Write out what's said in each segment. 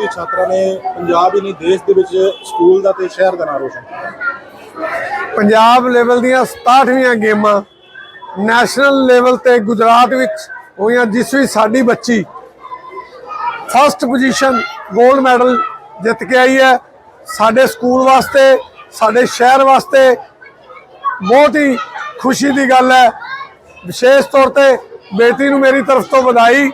ਦੀ ਛਾਤਰਾ ਨੇ ਪੰਜਾਬ ਹੀ ਨਹੀਂ ਦੇਸ਼ ਦੇ ਵਿੱਚ ਸਕੂਲ ਦਾ ਤੇ ਸ਼ਹਿਰ ਦਾ ਨਾਮ ਰੋਸ਼ਨ ਕੀਤਾ। ਪੰਜਾਬ ਲੈਵਲ ਦੀਆਂ 67ਵੀਆਂ ਗੇਮਾਂ ਨੈਸ਼ਨਲ ਲੈਵਲ ਤੇ ਗੁਜਰਾਤ ਵਿੱਚ ਹੋਈਆਂ, ਜਿਸ ਵਿੱਚ ਸਾਡੀ ਬੱਚੀ ਫਸਟ ਪੋਜੀਸ਼ਨ 골ਡ ਮੈਡਲ ਜਿੱਤ ਕੇ ਆਈ ਹੈ। ਸਾਡੇ ਸਕੂਲ ਵਾਸਤੇ, ਸਾਡੇ ਸ਼ਹਿਰ ਵਾਸਤੇ ਬਹੁਤ ਹੀ ਖੁਸ਼ੀ ਦੀ ਗੱਲ ਹੈ। ਵਿਸ਼ੇਸ਼ ਤੌਰ ਤੇ ਬੇਟੀ ਨੂੰ ਮੇਰੀ ਤਰਫ ਤੋਂ ਵਧਾਈ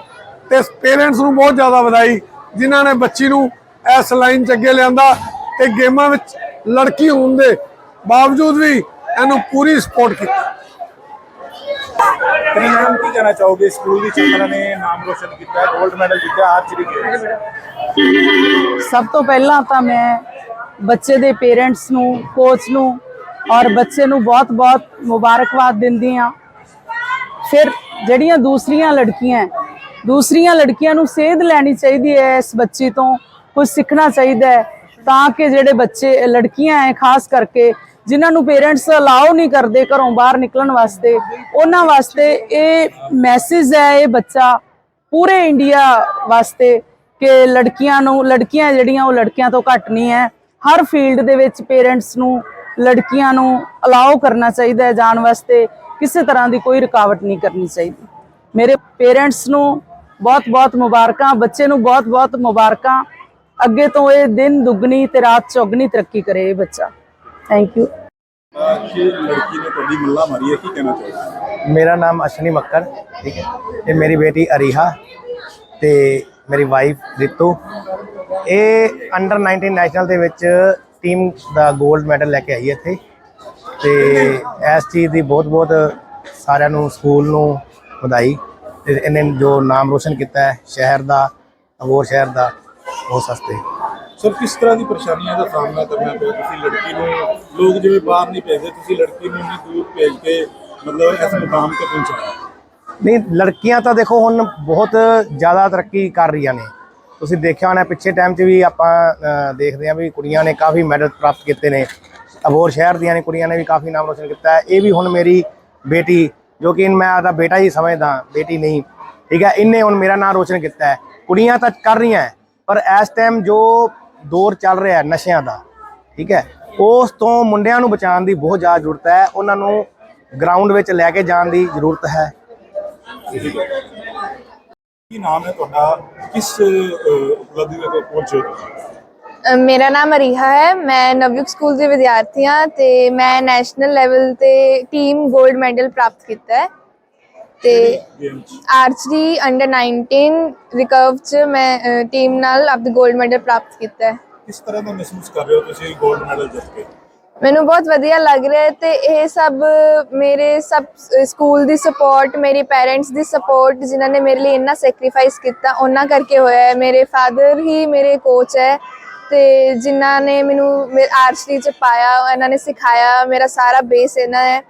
ਤੇ ਪੇਰੈਂਟਸ ਨੂੰ ਬਹੁਤ ਜ਼ਿਆਦਾ ਵਧਾਈ। ਜਿਨ੍ਹਾਂ ਨੇ ਬੱਚੀ ਨੂੰ ਇਸ ਲਾਈਨ 'ਚ ਅੱਗੇ ਲਿਆਂਦਾ ਤੇ ਗੇਮਾਂ ਵਿੱਚ ਲੜਕੀ ਹੋਣ ਦੇ ਬਾਵਜੂਦ ਵੀ ਇਹਨੂੰ ਪੂਰੀ ਸਪੋਰਟ ਕੀਤੀ। ਤੇ ਮੈਮ ਕੀ ਕਹਿਣਾ ਚਾਹੋਗੇ? ਸਕੂਲ ਦੀ ਛਾਤਰਾ ਨੇ ਨਾਮ ਰੋਸ਼ਨ ਕੀਤਾ 골ਡ ਮੈਡਲ ਜਿੱਤਿਆ ਆਰਚਰੀ ਗੇਮ ਸਭ ਤੋਂ ਪਹਿਲਾਂ ਤਾਂ ਮੈਂ ਬੱਚੇ ਦੇ ਪੇਰੈਂਟਸ ਨੂੰ ਕੋਚ ਨੂੰ ਔਰ ਬੱਚੇ ਨੂੰ ਬਹੁਤ-ਬਹੁਤ ਮੁਬਾਰਕਬਾਦ ਦਿੰਦੀ ਆ ਫਿਰ ਜਿਹੜੀਆਂ ਦੂਸਰੀਆਂ ਲੜਕੀਆਂ ਹੈ, ਦੂਸਰੀਆਂ ਲੜਕੀਆਂ ਨੂੰ ਸੇਧ ਲੈਣੀ ਚਾਹੀਦੀ ਹੈ ਇਸ ਬੱਚੀ ਤੋਂ ਕੁਝ ਸਿੱਖਣਾ ਚਾਹੀਦਾ ਹੈ ਤਾਂ ਕਿ ਜਿਹੜੇ ਬੱਚੇ ਲੜਕੀਆਂ ਹੈ ਖਾਸ ਕਰਕੇ, ਜਿਨ੍ਹਾਂ ਨੂੰ ਪੇਰੈਂਟਸ ਅਲਾਉ ਨਹੀਂ ਕਰਦੇ ਘਰੋਂ ਬਾਹਰ ਨਿਕਲਣ ਵਾਸਤੇ, ਉਹਨਾਂ ਵਾਸਤੇ ਇਹ ਮੈਸੇਜ ਹੈ ਇਹ ਬੱਚਾ ਪੂਰੇ ਇੰਡੀਆ ਵਾਸਤੇ ਕਿ ਲੜਕੀਆਂ ਨੂੰ, ਲੜਕੀਆਂ ਜਿਹੜੀਆਂ ਉਹ ਲੜਕਿਆਂ ਤੋਂ ਘੱਟ ਨਹੀਂ ਹੈ ਹਰ ਫੀਲਡ ਦੇ ਵਿੱਚ ਪੇਰੈਂਟਸ ਨੂੰ ਲੜਕੀਆਂ ਨੂੰ ਅਲਾਉ ਕਰਨਾ ਚਾਹੀਦਾ ਹੈ ਜਾਣ ਵਾਸਤੇ, ਕਿਸੇ ਤਰ੍ਹਾਂ ਦੀ ਕੋਈ ਰੁਕਾਵਟ ਨਹੀਂ ਕਰਨੀ ਚਾਹੀਦੀ। ਮੇਰੇ ਪੇਰੈਂਟਸ ਨੂੰ ਬਹੁਤ-ਬਹੁਤ ਮੁਬਾਰਕਾਂ ਬੱਚੇ ਨੂੰ ਬਹੁਤ-ਬਹੁਤ ਮੁਬਾਰਕਾਂ। ਅੱਗੇ ਤੋਂ ਇਹ ਦਿਨ ਦੁੱਗਣੀ ਤੇ ਰਾਤ ਚੌਗਣੀ ਤਰੱਕੀ ਕਰੇ ਇਹ ਬੱਚਾ। ਥੈਂਕ ਯੂ ਕਿ ਲੜਕੀ ਨੇ ਤੁਹਾਡੀ ਮੱਲਾ ਮਾਰੀ ਹੈ ਕੀ ਕਹਿਣਾ ਚਾਹੋਗੇ? ਮੇਰਾ ਨਾਮ ਅਸ਼ਨੀ ਮੱਕਰ ਠੀਕ ਹੈ। ਇਹ ਮੇਰੀ ਬੇਟੀ ਅਰੀਹਾ ਤੇ ਮੇਰੀ ਵਾਈਫ ਰਿਤੂ। ਇਹ ਅੰਡਰ 19 ਨੈਸ਼ਨਲ ਦੇ ਵਿੱਚ ਟੀਮ ਦਾ 골ਡ ਮੈਡਲ ਲੈ ਕੇ ਆਈ ਇੱਥੇ। ਤੇ ਇਸ ਚੀਜ਼ ਦੀ ਬਹੁਤ ਬਹੁਤ ਸਾਰਿਆਂ ਨੂੰ ਸਕੂਲ ਨੂੰ ਵਧਾਈ। ਤੇ ਇਹਨੇ ਜੋ ਨਾਮ ਰੋਸ਼ਨ ਕੀਤਾ ਹੈ ਸ਼ਹਿਰ ਦਾ ਅਬੋਰ ਸ਼ਹਿਰ ਦਾ ਉਹ ਸਸਤੇ। ਸਰ ਕਿਸ ਤਰ੍ਹਾਂ ਦੀ ਪਰੇਸ਼ਾਨੀਆਂ ਦਾ ਸਾਹਮਣਾ ਕਰਨਾ ਪਿਆ? ਤੁਸੀਂ ਲੜਕੀ ਨੂੰ ਲੋਕ ਜਿਵੇਂ ਬਾਹਰ ਨਹੀਂ ਭੇਜਦੇ ਤੁਸੀਂ ਲੜਕੀ ਨੂੰ ਇੰਨੀ ਦੂਰ ਭੇਜ ਕੇ ਮਤਲਬ ਇਸ ਮੁਕਾਮ ਤੇ ਪਹੁੰਚਾਇਆ ਨਹੀਂ ਲੜਕੀਆਂ ਤਾਂ ਦੇਖੋ ਹੁਣ ਬਹੁਤ ਜ਼ਿਆਦਾ ਤਰੱਕੀ ਕਰ ਰਹੀਆਂ ਨੇ। ਤੁਸੀਂ ਦੇਖਿਆ ਹੋਣਾ ਪਿੱਛੇ ਟਾਈਮ 'ਚ ਵੀ ਆਪਾਂ ਦੇਖਦੇ ਹਾਂ ਵੀ ਕੁੜੀਆਂ ਨੇ ਕਾਫੀ ਮੈਡਲ ਪ੍ਰਾਪਤ ਕੀਤੇ ਨੇ। ਅਬੋਰ ਸ਼ਹਿਰ ਦੀਆਂ ਨੇ ਕੁੜੀਆਂ ਨੇ ਵੀ ਕਾਫੀ ਨਾਮ ਰੋਸ਼ਨ ਕੀਤਾ ਹੈ। ਇਹ ਵੀ ਹੁਣ ਮੇਰੀ ਬੇਟੀ ਜੋ ਕਿ ਮੈਂ ਆਦਾ ਬੇਟਾ ਹੀ ਸਮਝਦਾ, ਬੇਟੀ ਨਹੀਂ। ਠੀਕ ਹੈ ਇਹਨੇ ਹੁਣ ਮੇਰਾ ਨਾਮ ਰੋਸ਼ਨ ਕੀਤਾ ਹੈ। ਕੁੜੀਆਂ ਤਾਂ ਕਰ ਰਹੀਆਂ ਪਰ ਇਸ ਟਾਈਮ ਜੋ ਦੌਰ ਚੱਲ ਰਿਹਾ ਨਸ਼ਿਆਂ ਦਾ, ਠੀਕ ਹੈ, ਉਸ ਤੋਂ ਮੁੰਡਿਆਂ ਨੂੰ ਬਚਾਉਣ ਦੀ ਬਹੁਤ ਜ਼ਿਆਦਾ ਜ਼ਰੂਰਤ ਹੈ। ਉਹਨਾਂ ਨੂੰ ਗਰਾਊਂਡ ਵਿੱਚ ਲੈ ਕੇ ਜਾਣ ਦੀ ਜ਼ਰੂਰਤ ਹੈ। ਕੀ ਨਾਮ ਹੈ ਤੁਹਾਡਾ? ਕਿਸ ਉਪਲਬਧੀ ਦੇ ਤੋਂ ਪਹੁੰਚੇ ਮੇਰਾ ਨਾਮ ਅਰੀਹਾ ਹੈ। ਮੈਂ ਨਵਯੁਗ ਸਕੂਲ ਦੀ ਵਿਦਿਆਰਥੀ ਹਾਂ ਤੇ ਮੈਂ ਨੈਸ਼ਨਲ ਲੈਵਲ ਤੇ ਟੀਮ 골ਡ ਮੈਡਲ ਪ੍ਰਾਪਤ ਕੀਤਾ ਹੈ। ਤੇ ਆਰਚਰੀ ਅੰਡਰ 19 ਰਿਕਰਵ ਚ ਮੈਂ ਟੀਮ ਨਾਲ ਆਪਦੀ 골ਡ ਮੈਡਲ ਪ੍ਰਾਪਤ ਕੀਤਾ ਹੈ। ਕਿਸ ਤਰ੍ਹਾਂ ਦਾ ਮਹਿਸੂਸ ਕਰ ਰਹੇ ਹੋ ਤੁਸੀਂ 골ਡ ਮੈਡਲ ਜਿੱਤ ਕੇ? ਮੈਨੂੰ ਬਹੁਤ ਵਧੀਆ ਲੱਗ ਰਿਹਾ ਹੈ ਤੇ ਇਹ ਸਭ ਮੇਰੇ ਸਭ ਸਕੂਲ ਦੀ ਸਪੋਰਟ ਮੇਰੇ ਪੇਰੈਂਟਸ ਦੀ ਸਪੋਰਟ ਜਿਨ੍ਹਾਂ ਨੇ ਮੇਰੇ ਲਈ ਇੰਨਾ ਸੈਕਰੀਫਾਈਸ ਕੀਤਾ ਉਹਨਾਂ ਕਰਕੇ ਹੋਇਆ ਹੈ। ਮੇਰੇ ਫਾਦਰ ਹੀ ਮੇਰੇ ਕੋਚ ਹੈ। ਤੇ ਜਿਨ੍ਹਾਂ ਨੇ ਮੈਨੂੰ ਆਰਚਰੀ ਚ ਪਾਇਆ, ਇਹਨਾਂ ਨੇ ਸਿਖਾਇਆ, ਮੇਰਾ ਸਾਰਾ ਬੇਸ ਇਹਨਾਂ ਹੈ।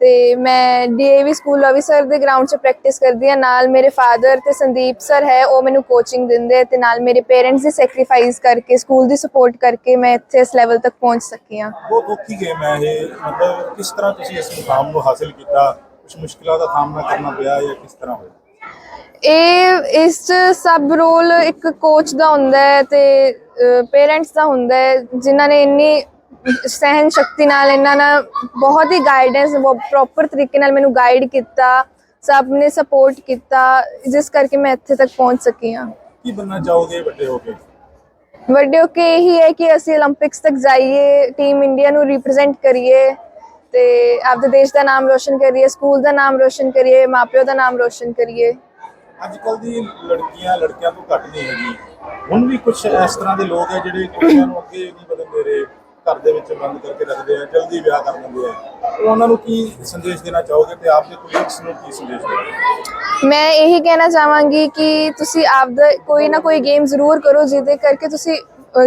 ਤੇ ਮੈਂ ਡੀਏਵੀ ਸਕੂਲ ਅਵਿਸਰ ਦੇ ਗਰਾਊਂਡ 'ਚ ਪ੍ਰੈਕਟਿਸ ਕਰਦੀ ਹਾਂ। ਨਾਲ ਮੇਰੇ ਫਾਦਰ ਤੇ ਸੰਦੀਪ ਸਰ ਹੈ, ਉਹ ਮੈਨੂੰ ਕੋਚਿੰਗ ਦਿੰਦੇ ਤੇ ਨਾਲ ਮੇਰੇ ਪੇਰੈਂਟਸ ਦੀ ਸੈਕਰੀਫਾਈਸ ਕਰਕੇ ਸਕੂਲ ਦੀ ਸਪੋਰਟ ਕਰਕੇ ਮੈਂ ਇੱਥੇ ਇਸ ਲੈਵਲ ਤੱਕ ਪਹੁੰਚ ਸਕੀ ਹਾਂ। ਬਹੁਤ ਔਖੀ ਗੇਮ ਹੈ ਇਹ। ਮਤਲਬ ਕਿਸ ਤਰ੍ਹਾਂ ਤੁਸੀਂ ਇਸ ਮੁਕਾਮ ਨੂੰ ਹਾਸਿਲ ਕੀਤਾ? ਕੁਝ ਮੁਸ਼ਕਿਲਾਂ ਦਾ ਸਾਹਮਣਾ ਕਰਨਾ ਪਿਆ ਜਾਂ ਕਿਸ ਤਰ੍ਹਾਂ ਹੋਇਆ? ਇਹ ਇਸ ਸਭ ਰੋਲ ਇੱਕ ਕੋਚ ਦਾ ਹੁੰਦਾ ਹੈ ਤੇ ਪੇਰੈਂਟਸ ਦਾ ਹੁੰਦਾ ਹੈ ਜਿਨ੍ਹਾਂ ਨੇ ਇੰਨੀ ਸਹਿਨ ਸ਼ਕਤੀ ਨਾਲ ਇਹਨਾਂ ਨਾਲ ਬਹੁਤ ਹੀ ਗਾਈਡੈਂਸ ਪ੍ਰੋਪਰ ਤਰੀਕੇ ਨਾਲ ਮੈਨੂੰ ਗਾਈਡ ਕੀਤਾ ਸਭ ਨੇ ਸਪੋਰਟ ਕੀਤਾ ਜਿਸ ਕਰਕੇ ਮੈਂ ਇੱਥੇ ਤੱਕ ਪਹੁੰਚ ਸਕੀ ਹਾਂ। ਕੀ ਬੰਨਾ ਚਾਹੋਗੇ ਵੱਡੇ ਹੋ ਕੇ? ਵੱਡੇ ਹੋ ਕੇ ਇਹੀ ਹੈ ਕਿ ਅਸੀਂ 올림픽ਸ ਤੱਕ ਜਾਈਏ ਟੀਮ ਇੰਡੀਆ ਨੂੰ ਰਿਪਰੈਜ਼ੈਂਟ ਕਰੀਏ ਤੇ ਆਪਦੇ ਦੇਸ਼ ਦਾ ਨਾਮ ਰੋਸ਼ਨ ਕਰੀਏ ਸਕੂਲ ਦਾ ਨਾਮ ਰੋਸ਼ਨ ਕਰੀਏ ਮਾਪਿਓ ਦਾ ਨਾਮ ਰੋਸ਼ਨ ਕਰੀਏ। ਅੱਜ ਕੱਲ ਦੀ ਲੜਕੀਆਂ, ਲੜਕਿਆਂ ਤੋਂ ਘੱਟ ਨਹੀਂ ਹੈਗੀ। ਹੁਣ ਵੀ ਕੁਝ ਇਸ ਤਰ੍ਹਾਂ ਦੇ ਲੋਕ ਹੈ ਜਿਹੜੇ ਕੁੜੀਆਂ ਨੂੰ ਅੱਗੇ ਨਹੀਂ ਵਧਣ ਦੇ ਰਹੇ ਘਰ ਦੇ ਵਿੱਚ ਬੰਦ ਕਰਕੇ ਰੱਖਦੇ ਆ, ਜਲਦੀ ਵਿਆਹ ਕਰ ਦਿੰਦੇ ਆ। ਉਹਨਾਂ ਨੂੰ ਕੀ ਸੰਦੇਸ਼ ਦੇਣਾ ਚਾਹੋਗੇ ਤੇ ਆਪਦੇ ਕੁਲੀਗਸ ਨੂੰ ਕੀ ਸੰਦੇਸ਼ ਦੇਣਾ ਮੈਂ ਇਹੀ ਕਹਿਣਾ ਚਾਹਾਂਗੀ ਕਿ ਤੁਸੀਂ ਆਪਦਾ ਕੋਈ ਨਾ ਕੋਈ ਗੇਮ ਜ਼ਰੂਰ ਕਰੋ, ਜਿਹਦੇ ਕਰਕੇ ਤੁਸੀਂ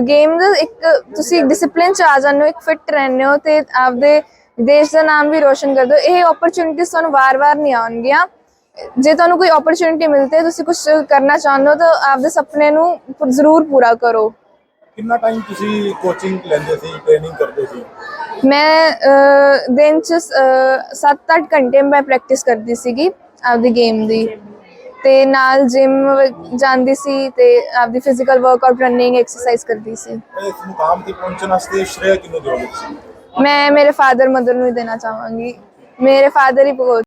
ਗੇਮ ਦਾ ਇੱਕ, ਤੁਸੀਂ ਡਿਸਪਲਿਨ ਚ ਆ ਜਾਂਦੇ ਹੋ, ਇੱਕ ਫਿੱਟ ਰਹਿੰਦੇ ਹੋ ਤੇ ਆਪਦੇ ਦੇਸ਼ ਦਾ ਨਾਮ ਵੀ ਰੋਸ਼ਨ ਕਰਦੇ ਹੋ। ਇਹ ਓਪਰਚੁਨਿਟੀਜ਼ ਤੁਹਾਨੂੰ ਵਾਰ-ਵਾਰ ਨਹੀਂ ਆਉਣਗੀਆਂ। ਜੇ ਤੁਹਾਨੂੰ ਕੋਈ ਓਪਰਚੁਨਿਟੀ ਮਿਲਦੀ ਹੈ ਤੁਸੀਂ ਕੁਝ ਕਰਨਾ ਚਾਹੁੰਦੇ ਹੋ ਤਾਂ ਆਪਦੇ ਸੁਪਨੇ ਨੂੰ ਪ- ਜ਼ਰੂਰ ਪੂਰਾ ਕਰੋ। ਕਿੰਨਾ ਟਾਈਮ ਤੁਸੀਂ ਕੋਚਿੰਗ ਲੈਂਦੇ ਸੀ ਟ੍ਰੇਨਿੰਗ ਕਰਦੇ ਸੀ? ਮੈਂ ਅਹ, ਦਿਨ ਚ 7-8 ਘੰਟੇ ਮੈਂ ਪ੍ਰੈਕਟਿਸ ਕਰਦੀ ਸੀਗੀ ਆਪਦੀ ਗੇਮ ਦੀ। ਤੇ ਨਾਲ ਜਿਮ ਜਾਂਦੀ ਸੀ ਤੇ ਆਪਦੀ ਫਿਜ਼ੀਕਲ ਵਰਕਆਊਟ ਰਨਿੰਗ ਐਕਸਰਸਾਈਜ਼ ਕਰਦੀ ਸੀ। ਇਸ ਮੁਕਾਮ ਤੇ ਪਹੁੰਚਣ ਵਾਸਤੇ ਸ਼੍ਰੇਅ ਕਿਹਨੂੰ ਦਿਓਗੇ ਤੁਸੀਂ ਮੈਂ ਮੇਰੇ ਫਾਦਰ ਮਦਰ ਨੂੰ ਹੀ ਦੇਣਾ ਚਾਹਾਂਗੀ। ਮੇਰੇ ਫਾਦਰ ਹੀ